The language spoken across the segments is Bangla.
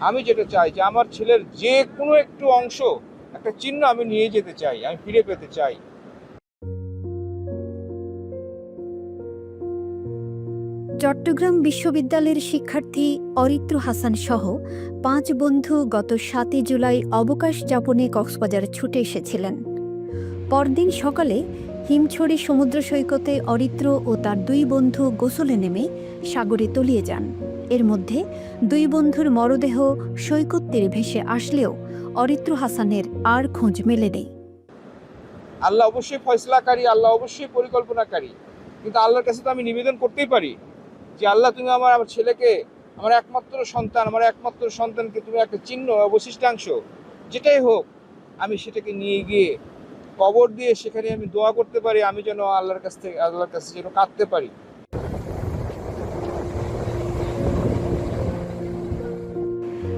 আমি যেটা চাই যে আমার ছেলের যে কোনো একটু অংশ, একটা চিহ্ন আমি নিয়ে যেতে চাই, আমি ফিরে পেতে চাই। চট্টগ্রাম বিশ্ববিদ্যালয়ের শিক্ষার্থী অরিত্র হাসান সহ পাঁচ বন্ধু গত সাতই জুলাই অবকাশ যাপনে কক্সবাজার ছুটে এসেছিলেন। পরদিন সকালে হিমছড়ি সমুদ্র সৈকতে অরিত্র ও তার দুই বন্ধু গোসলে নেমে সাগরে তলিয়ে যান। এর মধ্যে দুই বন্ধুর মরদেহ সৈকত ভেসে আসলেও অরিত্র হাসানের আর খোঁজ মেলে নেই আল্লাহ অবশ্যই ফয়সলাকারী, আল্লাহ অবশ্যই পরিকল্পনাকারী। কিন্তু আল্লাহর কাছে তো আমি নিবেদন করতেই পারি যে, আল্লাহ তুমি আমার আমার ছেলেকে, আমার একমাত্র সন্তান, আমার একমাত্র সন্তানকে তুমি একটা চিহ্ন, অবশিষ্টাংশ, যেটাই হোক, আমি সেটাকে নিয়ে গিয়ে কবর দিয়ে সেখানে আমি দোয়া করতে পারি, আমি যেন আল্লাহর কাছ থেকে, আল্লাহর কাছে যেন কাঁদতে পারি।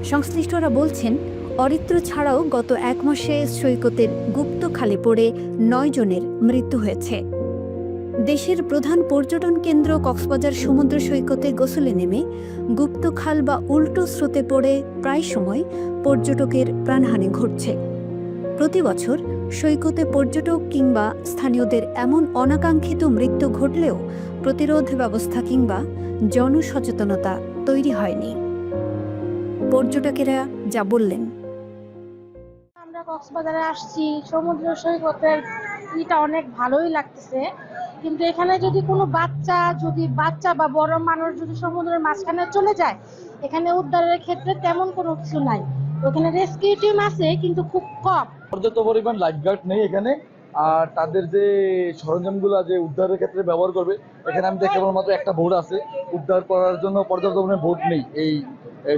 সংশ্লিষ্টরা বলছেন, অরিত্র ছাড়াও গত এক মাসে সৈকতের গুপ্ত খালে পড়ে নয় জনের মৃত্যু হয়েছে। দেশের প্রধান পর্যটন কেন্দ্র কক্সবাজার সমুদ্র সৈকতে গোসলে নেমে গুপ্ত খাল বা উল্টো স্রোতে পড়ে প্রায় সময় পর্যটকের প্রাণহানি ঘটছে। প্রতি বছর সৈকতে পর্যটক কিংবা স্থানীয়দের এমন অনাকাঙ্ক্ষিত মৃত্যু ঘটলেও প্রতিরোধ ব্যবস্থা কিংবা জনসচেতনতা তৈরি হয়নি। পর্যটকেরা যা বললেন। আমরা কক্সবাজারে আসছি সমুদ্র সৈকতের ইটা অনেক ভালোই লাগতেছে। কিন্তু এখানে যদি কোনো বাচ্চা যদি বাচ্চা বা বড় মানুষ যদি সমুদ্রের মাঝখানে চলে যায় এখানে উদ্ধারের ক্ষেত্রে তেমন কোনো কিছু নাই। ওখানে রেস্কিউ টিম আছে কিন্তু খুব কম। পর্যাপ্ত পরিমাণ লাইফগার্ড নেই এখানে। আর তাদের যে সরঞ্জামগুলো যে উদ্ধারের ক্ষেত্রে ব্যবহার করবে এখানে আমি দেখি কেবলমাত্র একটা বোট আছে। উদ্ধার করার জন্য পর্যাপ্ত পরিমাণে বোট নেই এই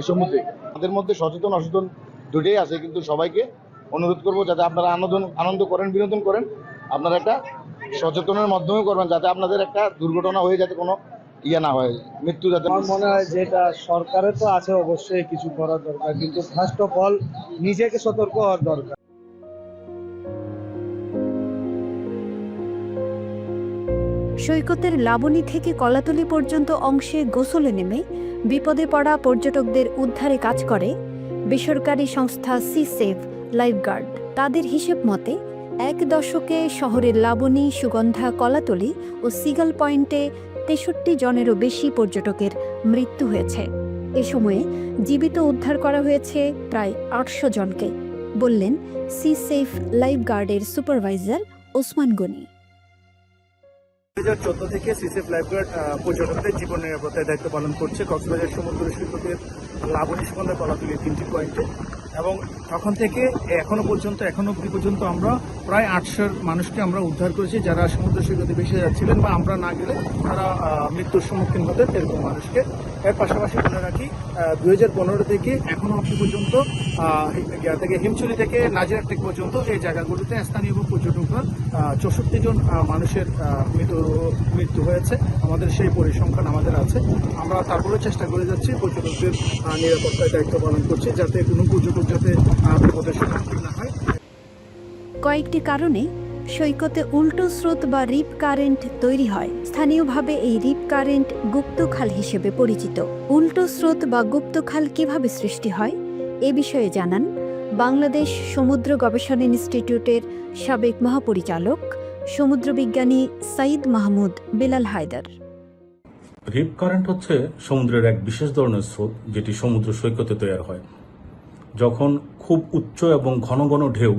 সমুদ্রে। আমাদের মধ্যে সচেতন, অসচেতন দুটোই আছে, কিন্তু সবাইকে অনুরোধ করব যাতে আপনারা আনন্দ আনন্দ করেন, বিনোদন করেন। আপনারা একটা সচেতনের মাধ্যমে করবেন, যাতে আপনাদের একটা দুর্ঘটনা হয়ে যাতে কোনো ইয়ে না হয়, মৃত্যু যাতে আমার মনে হয় যেটা সরকারের তো আছে, অবশ্যই কিছু করার দরকার। কিন্তু ফার্স্ট অফ অল নিজেকে সতর্ক হওয়ার দরকার। সৈকতের লাবণী থেকে কলাতলি পর্যন্ত অংশে গোসলে নেমে বিপদে পড়া পর্যটকদের উদ্ধারে কাজ করে বেসরকারি সংস্থা সি সেভ লাইফগার্ড তাদের হিসেব মতে, এক দশকে শহরের লাবণী, সুগন্ধা, কলাতলি ও সিগাল পয়েন্টে তেষট্টি জনেরও বেশি পর্যটকের মৃত্যু হয়েছে। এ সময়ে জীবিত উদ্ধার করা হয়েছে প্রায় আটশো জনকে, বললেন সি সেফ লাইফগার্ডের সুপারভাইজার ওসমান গনি। হাজার চোদ্দ থেকে সিসেফ লাইফগার্ড পর্যটকদের জীবন নিরাপত্তায় দায়িত্ব পালন করছে কক্সবাজার সমুদ্র সৈকতের লাবণী সুগন্ধা কলাতুলি তিনটি পয়েন্টে। এবং তখন থেকে এখনও পর্যন্ত, এখনও অবধি পর্যন্ত আমরা প্রায় আটশোর মানুষকে আমরা উদ্ধার করেছি যারা সমুদ্র সৈকতে ভেসে যাচ্ছিলেন বা আমরা না গেলে তারা মৃত্যুর সম্মুখীন হতেন এরকম মানুষকে। এর পাশাপাশি বলে রাখি দুই হাজার পনেরো থেকে এখনও অবধি পর্যন্ত থেকে হিমচুরি থেকে নাজিরাট থেকে পর্যন্ত এই জায়গাগুলিতে স্থানীয় পর্যটকরা চৌষট্টি জন মানুষের মৃত্যু মৃত্যু হয়েছে। আমাদের সেই পরিসংখ্যান আমাদের আছে। আমরা তারপরে চেষ্টা করে যাচ্ছি পর্যটকদের নিরাপত্তায় দায়িত্ব পালন করছি যাতে কোনো পর্যটক যাতে বিপদের সম্মুখীন না হয়। কয়েকটি কারণে সৈকতে উল্টো স্রোত বা রিপ কারেন্ট তৈরি হয়। স্থানীয়ভাবে এই রিপ কারেন্ট গুপ্তখাল হিসেবে পরিচিত। উল্টো স্রোত বা গুপ্তখাল কীভাবে সৃষ্টি হয়? এ বিষয়ে জানান বাংলাদেশ সমুদ্র গবেষণা ইনস্টিটিউটের সাবেক মহাপরিচালক সমুদ্রবিজ্ঞানী সাইদ মাহমুদ বেলাল হায়দার। রিপ কারেন্ট হচ্ছে সমুদ্রের এক বিশেষ ধরনের স্রোত যেটি সমুদ্র সৈকতে তৈরি হয়। যখন খুব উচ্চ এবং ঘন ঘন ঢেউ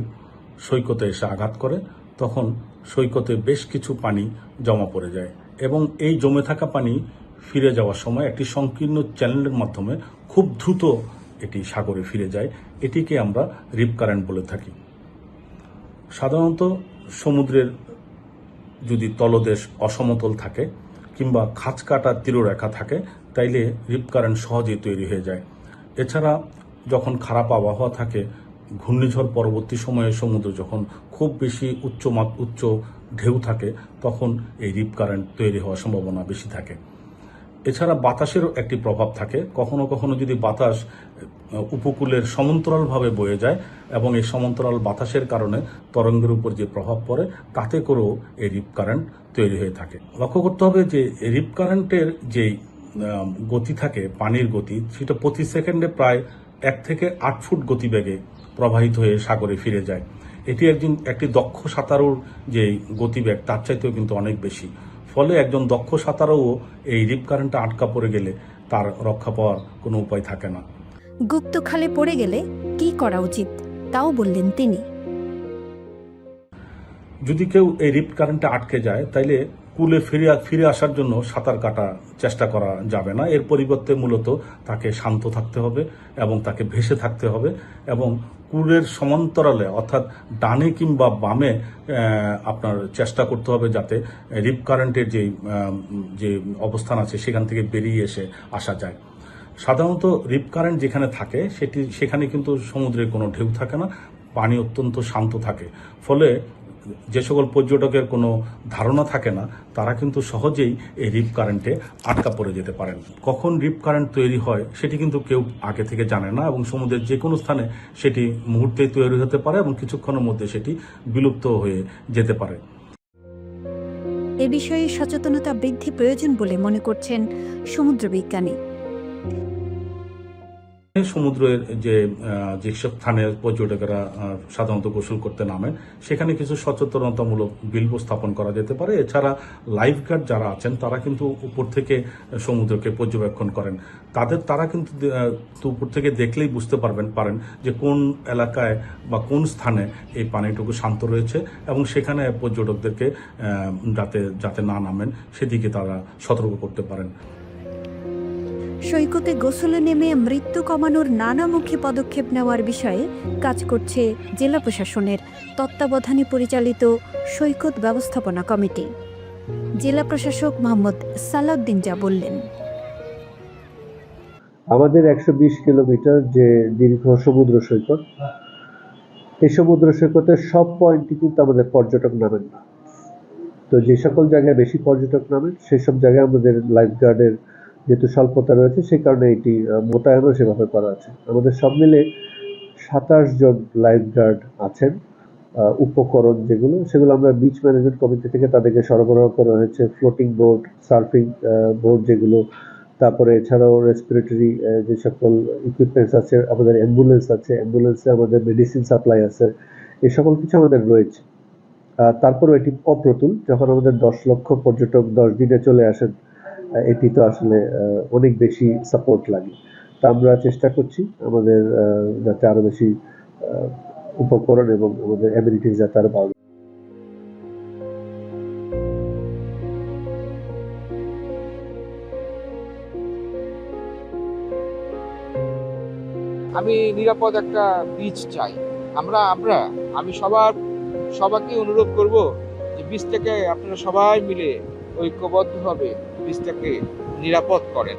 সৈকতে এসে আঘাত করে তখন সৈকতে বেশ কিছু পানি জমা পড়ে যায় এবং এই জমে থাকা পানি ফিরে যাওয়ার সময় একটি সংকীর্ণ চ্যানেলের মাধ্যমে খুব দ্রুত এটি সাগরে ফিরে যায়। এটিকে আমরা রিপ কারেন্ট বলে থাকি। সাধারণত সমুদ্রের যদি তলদেশ অসমতল থাকে কিংবা খাঁচ কাটা তীররেখা থাকে, তাইলে রিপ কারেন্ট সহজেই তৈরি হয়ে যায়। এছাড়া যখন খারাপ আবহাওয়া থাকে, ঘূর্ণিঝড় পরবর্তী সময়ে সমুদ্র যখন খুব বেশি উচ্চ উচ্চ ঢেউ থাকে, তখন এই রিপ কারেন্ট তৈরি হওয়ার সম্ভাবনা বেশি থাকে। এছাড়া বাতাসেরও একটি প্রভাব থাকে। কখনো কখনো যদি বাতাস উপকূলের সমান্তরালভাবে বয়ে যায় এবং এই সমান্তরাল বাতাসের কারণে তরঙ্গের উপর যে প্রভাব পড়ে, তাতে করেও এই রিপ কারেন্ট তৈরি হয়ে থাকে। লক্ষ্য করতে হবে যে, রিপ কারেন্টের যে গতি থাকে, পানির গতি, সেটা প্রতি সেকেন্ডে প্রায় এক থেকে আট ফুট গতিবেগে প্রবাহিত হয়ে সাগরে ফিরে যায়। এটি একজন একটি দক্ষ সাঁতারুর যে গতিবেগ তার চাইতেও কিন্তু অনেক বেশি। ফলে একজন দক্ষ সাঁতারুও এই রিপ কারেন্টটা আটকা পড়ে গেলে তার রক্ষা পাওয়ার কোনো উপায় থাকে না। গুপ্ত খালে পড়ে গেলে কি করা উচিত তাও বললেন তিনি। যদি কেউ এই রিপ কারেন্টে আটকে যায় তাইলে কুলে ফিরে ফিরে আসার জন্য সাঁতার কাটা চেষ্টা করা যাবে না। এর পরিবর্তে মূলত তাকে শান্ত থাকতে হবে এবং তাকে ভেসে থাকতে হবে এবং কুলের সমান্তরালে অর্থাৎ ডানে কিংবা বামে আপনার চেষ্টা করতে হবে যাতে রিপ কারেন্টের যে যে অবস্থান আছে সেখান থেকে বেরিয়ে এসে আসা যায়। সাধারণত রিপ কারেন্ট যেখানে থাকে সেটি, সেখানে কিন্তু সমুদ্রে কোনো ঢেউ থাকে না, পানি অত্যন্ত শান্ত থাকে। ফলে যে সকল পর্যটকের কোনো ধারণা থাকে না, তারা কিন্তু সহজেই এই রিপ কারেন্টে আটকা পড়ে যেতে পারেন। কখন রিপ কারেন্ট তৈরি হয় সেটি কিন্তু কেউ আগে থেকে জানে না এবং সমুদ্রের যে কোনো স্থানে সেটি মুহূর্তেই তৈরি হতে পারে এবং কিছুক্ষণের মধ্যে সেটি বিলুপ্ত হয়ে যেতে পারে। এ বিষয়ে সচেতনতা বৃদ্ধি প্রয়োজন বলে মনে করছেন সমুদ্র বিজ্ঞানী। সমুদ্রের যে যেসব স্থানে পর্যটকেরা সাধারণত গোসল করতে নামেন, সেখানে কিছু সচেতনতামূলক বিল্ব স্থাপন করা যেতে পারে। এছাড়া লাইফ গার্ড যারা আছেন, তারা কিন্তু উপর থেকে সমুদ্রকে পর্যবেক্ষণ করেন। তাদের, তারা কিন্তু উপর থেকে দেখলেই বুঝতে পারবেন, পারেন যে কোন এলাকায় বা কোন স্থানে এই পানিটুকু শান্ত রয়েছে এবং সেখানে পর্যটকদেরকে যাতে যাতে না নামেন, সেদিকে তারা সতর্ক করতে পারেন। সৈকতে গোসলে নেমে মৃত্যু কমানোর নানামুখী পদক্ষেপ নেওয়ার বিষয়ে কাজ করছে জেলা প্রশাসনের তত্ত্বাবধানে পরিচালিত সৈকত ব্যবস্থাপনা কমিটি। জেলা প্রশাসক মোহাম্মদ সালাউদ্দিন যা বললেন। আমাদের একশো বিশ কিলোমিটার যে দীর্ঘ সমুদ্র সৈকত, এই সমুদ্র সৈকতের সব পয়েন্টই কিন্তু আমাদের পর্যটক নামেন না। তো যে সকল জায়গায় বেশি পর্যটক নামেন সেসব জায়গায় আমাদের লাইফ গার্ডের যেহেতু স্বল্পতা রয়েছে, সেই কারণে এটি মোতায়েনও সেভাবে করা আছে। আমাদের সব মিলে সাতাশ জন লাইফ গার্ড আছেন উপকরণ যেগুলো, সেগুলো আমরা বিচ ম্যানেজমেন্ট কমিটি থেকে তাদেরকে সরবরাহ করা হয়েছে ফ্লোটিং বোর্ড সার্ফিং বোর্ড যেগুলো, তারপরে এছাড়াও রেসপিরেটরি যে সকল ইকুইপমেন্টস আছে, আমাদের অ্যাম্বুলেন্স আছে অ্যাম্বুলেন্সে আমাদের মেডিসিন সাপ্লাই আছে এই সকল কিছু আমাদের রয়েছে। তারপরেও এটি অপ্রতুল, যখন আমাদের দশ লক্ষ পর্যটক দশ দিনে চলে আসেন এটি তো আসলে অনেক বেশি সাপোর্ট লাগে। তা আমরা চেষ্টা করছি আমাদের যাতে আরও বেশি উপকরণ এবং আমাদের অ্যামিনিটিস যাতে আরও বাড়ে আমি নিরাপদ একটা বীজ চাই। আমরা আমরা, আমি সবার, সবাইকে অনুরোধ করব যে বীজটাকে আপনারা সবাই মিলে ঐক্যবদ্ধভাবে বীজটাকে নিরাপদ করেন।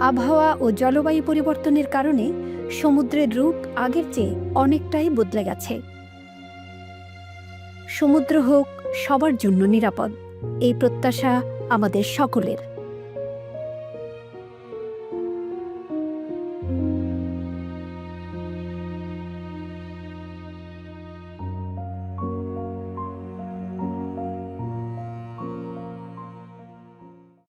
আবহাওয়া ও জলবায়ু পরিবর্তনের কারণে সমুদ্রের রূপ আগের চেয়ে অনেকটাই বদলে গেছে। সমুদ্র হোক, সবার জন্য নিরাপদ। এই প্রত্যাশা আমাদের সকলের।